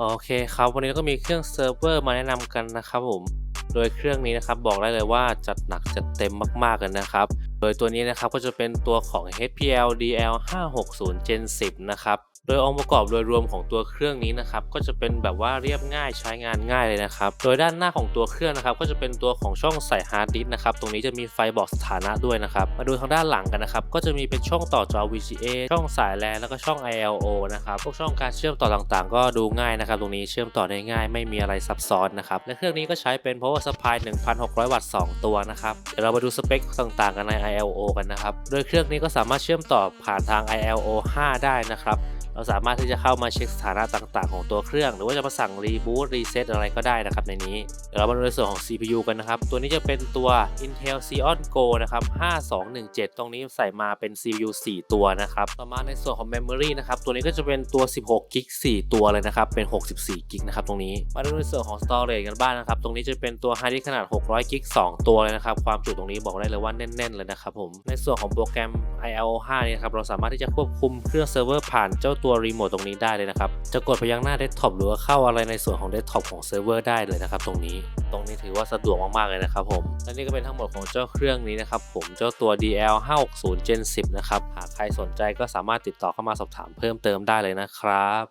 โอเคครับวันนี้ก็มีเครื่องเซิร์ฟเวอร์มาแนะนำกันนะครับผม โดยเครื่องนี้นะครับบอกได้เลยว่าจัดหนักจัดเต็มมากๆกันนะครับ โดยตัวนี้นะครับก็จะเป็นตัวของ HPL DL 560 Gen 10 นะครับ โดยองค์ประกอบโดยรวมของตัวเครื่องนี้นะครับก็จะเป็นแบบว่าเรียบง่ายใช้งานง่ายเลยนะครับโดยด้านหน้าของตัวเครื่องนะครับก็จะเป็นตัวของช่องใส่ฮาร์ดดิสก์นะครับตรงนี้จะมีไฟบอกสถานะด้วยนะครับมาดูทางด้านหลังกันนะครับก็จะมีเป็นช่องต่อจอ VGA ช่องสายแลนแล้วก็ช่อง ILO นะครับพวกช่องการเชื่อมต่อต่างๆ ก็ดูง่ายนะครับตรงนี้เชื่อมต่อได้ง่ายไม่มีอะไรซับซ้อนนะครับและเครื่องนี้ก็ใช้เป็น power supply 1,600 วัตต์ 2 ตัวนะครับเดี๋ยวเรามาดูสเปคต่างๆ กันใน ILO กันนะครับโดยเครื่องนี้ก็สามารถเชื่อมต่อผ่านทาง ILO 5 ได้นะครับ เราสามารถที่จะเข้ามาเช็คสถานะต่างๆ ของตัวเครื่อง หรือว่าจะมาสั่งรีบูตรีเซ็ตอะไรก็ได้นะครับในนี้ เดี๋ยวเรามาดูในส่วนของ CPU กันนะครับ ตัวนี้จะเป็นตัว Intel Xeon Go นะครับ 5217 ตรงนี้ใส่มาเป็น CPU 4 ตัวนะครับ ต่อมาในส่วนของ Memory นะครับ ตัวนี้ก็จะเป็นตัว 16 g b 4 ตัวเลยนะครับ เป็น 64 g b นะครับตรงนี้ มาดูในส่วนของ Storage กันบ้างนะครับ ตรงนี้จะเป็นตัว Hard Disk ขนาด 600 g b 2ตัวเลยนะครับ ความจุตรงนี้บอกได้เลยว่าแน่น ๆ เลยนะครับผม ในส่วนของโปรแกรม ILO 5นี่ครับ เราสามารถที่จะควบคุมเครื่องเซิร์ฟเวอร์ผ่านเจ้าตัวัวรีโมทตรงนี้ได้เลยนะครับ จะกดไปยังหน้าเดสก์ท็อปหรือว่าเข้าอะไรในส่วนของเดสก์ท็อปของเซิร์ฟเวอร์ได้เลยนะครับตรงนี้ ตรงนี้ถือว่าสะดวกมาก ๆ เลยนะครับผม และนี่ก็เป็นทั้งหมดของเจ้าเครื่องนี้นะครับผม เจ้าตัว DL 560 Gen 10 นะครับ หากใครสนใจก็สามารถติดต่อเข้ามาสอบถามเพิ่มเติมได้เลยนะครับ